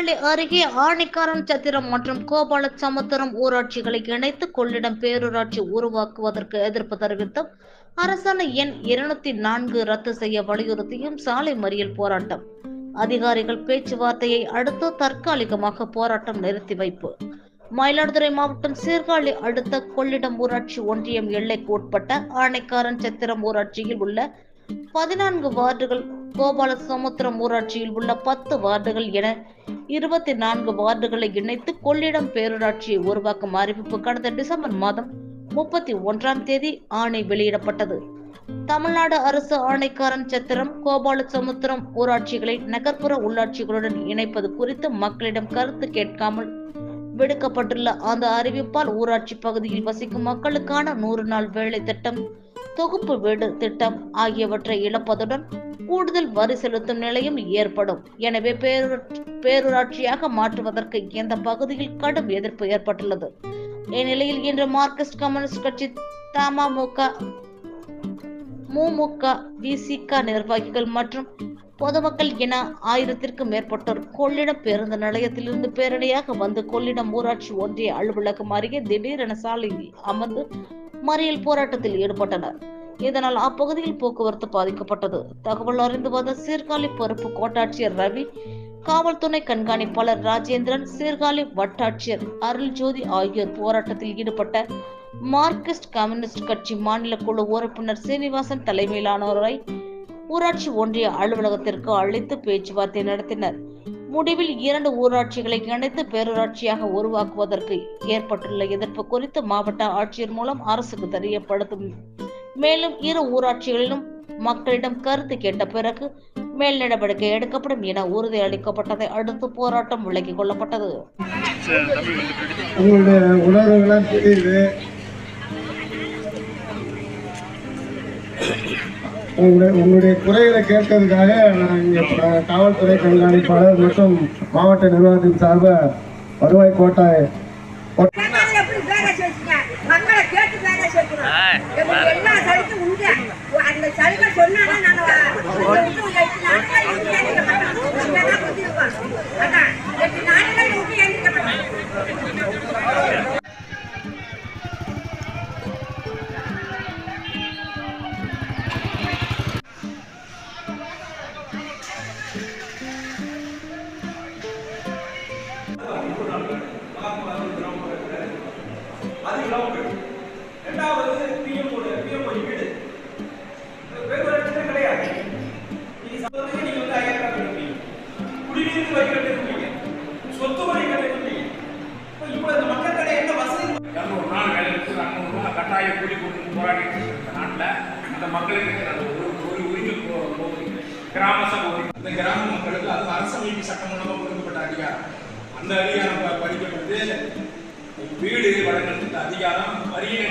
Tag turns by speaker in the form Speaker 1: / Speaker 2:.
Speaker 1: திருநெல்வேலி அருகே ஆணிக்காரன் சத்திரம் மற்றும் கோபால சமுத்திரம் ஊராட்சிகளை இணைத்து கொள்ளிடம் பேரூராட்சி உருவாக்குவதற்கு எதிர்ப்பு தெரிவித்தும் அரசாணை எண் இருநூத்தி நான்கு ரத்து செய்ய வலியுறுத்தியும் சாலை மறியல் போராட்டம். அதிகாரிகள் பேச்சுவார்த்தையை அடுத்து தற்காலிகமாக போராட்டம் நிறுத்தி வைப்பு. மயிலாடுதுறை மாவட்டம் சீர்காழி அடுத்த கொள்ளிடம் ஊராட்சி ஒன்றியம் எல்லைக்கு உட்பட்ட ஆணைக்காரன் சத்திரம் ஊராட்சியில் உள்ள பதினான்கு வார்டுகள் கோபால சமுத்திரம் ஊராட்சியில் உள்ள பத்து வார்டுகள் என இருபத்தி நான்கு வார்டுகளை இணைத்து கொள்ளிடம் பேரூராட்சியை உருவாக்கும் அறிவிப்பு கடந்த டிசம்பர் மாதம் முப்பத்தி ஒன்றாம் தேதி ஆணை வெளியிடப்பட்டது. தமிழ்நாடு அரசு ஆணைக்காரன் சத்திரம் கோபால சமுத்திரம் ஊராட்சிகளை நகர்ப்புற உள்ளாட்சிகளுடன் இணைப்பது குறித்து மக்களிடம் கருத்து கேட்காமல் விடுக்கப்பட்டுள்ள அந்த அறிவிப்பால் ஊராட்சி பகுதியில் வசிக்கும் மக்களுக்கான நூறு நாள் வேலை திட்டம் தொகுப்பு வீடு திட்டம் ஆகியவற்றை இழப்பதுடன் கூடுதல் வரி செலுத்தும் நிலையும் ஏற்படும். எனவே பேரூராட்சியாக மாற்றுவதற்கு இந்த பகுதியில் கடும் எதிர்ப்பு ஏற்பட்டுள்ளது. இந்நிலையில் இன்று மார்க்சிஸ்ட் கம்யூனிஸ்ட் கட்சி தமாமுக முமுக விசிக நிர்வாகிகள் மற்றும் பொதுமக்கள் என ஆயிரத்திற்கும் மேற்பட்டோர் கொள்ளிடம் பேருந்து நிலையத்திலிருந்து பேரணியாக வந்து கொள்ளிடம் ஊராட்சி ஒன்றிய அலுவலகம் அருகே திடீரென சாலையில் அமர்ந்து மறியல் போராட்டத்தில் ஈடுபட்டனர். இதனால் அப்பகுதியில் போக்குவரத்து பாதிக்கப்பட்டது. தகவல் அறிந்து வந்த சீர்காழி பொறுப்பு கோட்டாட்சியர் ரவி காவல்துறை கண்காணிப்பாளர் ராஜேந்திரன் சீர்காழி வட்டாட்சியர் அருள்ஜோதி ஆகியோர் போராட்டத்தில் ஈடுபட்ட மார்க்சிஸ்ட் கம்யூனிஸ்ட் கட்சி மாநில குழு உறுப்பினர் சீனிவாசன் தலைமையிலானோரை ஊராட்சி ஒன்றிய அலுவலகத்திற்கு அழைத்து பேச்சுவார்த்தை நடத்தினர். முடிவில் இரண்டு ஊராட்சிகளை இணைத்து பேரூராட்சியாக உருவாக்குவதற்கு ஏற்பட்டுள்ள எதிர்ப்பு குறித்து மாவட்ட ஆட்சியர் மூலம் அரசுக்கு தெரியப்படுத்தும். மேலும் இரு ஊராட்சிகளிலும் மக்களிடம் கருத்து கேட்ட பிறகு மேல் நடவடிக்கை எடுக்கப்படும் என உறுதி அளிக்கப்பட்டதை அடுத்து போராட்டம் விலக்கிக் கொள்ளப்பட்டது.
Speaker 2: உங்களுடைய உங்களுடைய குறைகளை கேட்கறதுக்காக நான் இங்கே காவல்துறை கண்காணிப்பாளர் மற்றும் மாவட்ட நிர்வாகத்தின் சார்பாக வருவாய் கோட்டாய் கோட்ட-
Speaker 3: கிராம சபை உரிமை
Speaker 4: இந்த கிராம மக்களுக்கு அது அரசமைப்பு சட்டம் மூலமாக கொடுக்கப்பட்ட அதிகாரம். அந்த அதிகாரம் ப- படிக்கப்பட்டு வீடு வழங்குறதுக்கு அதிகாரம் வரியை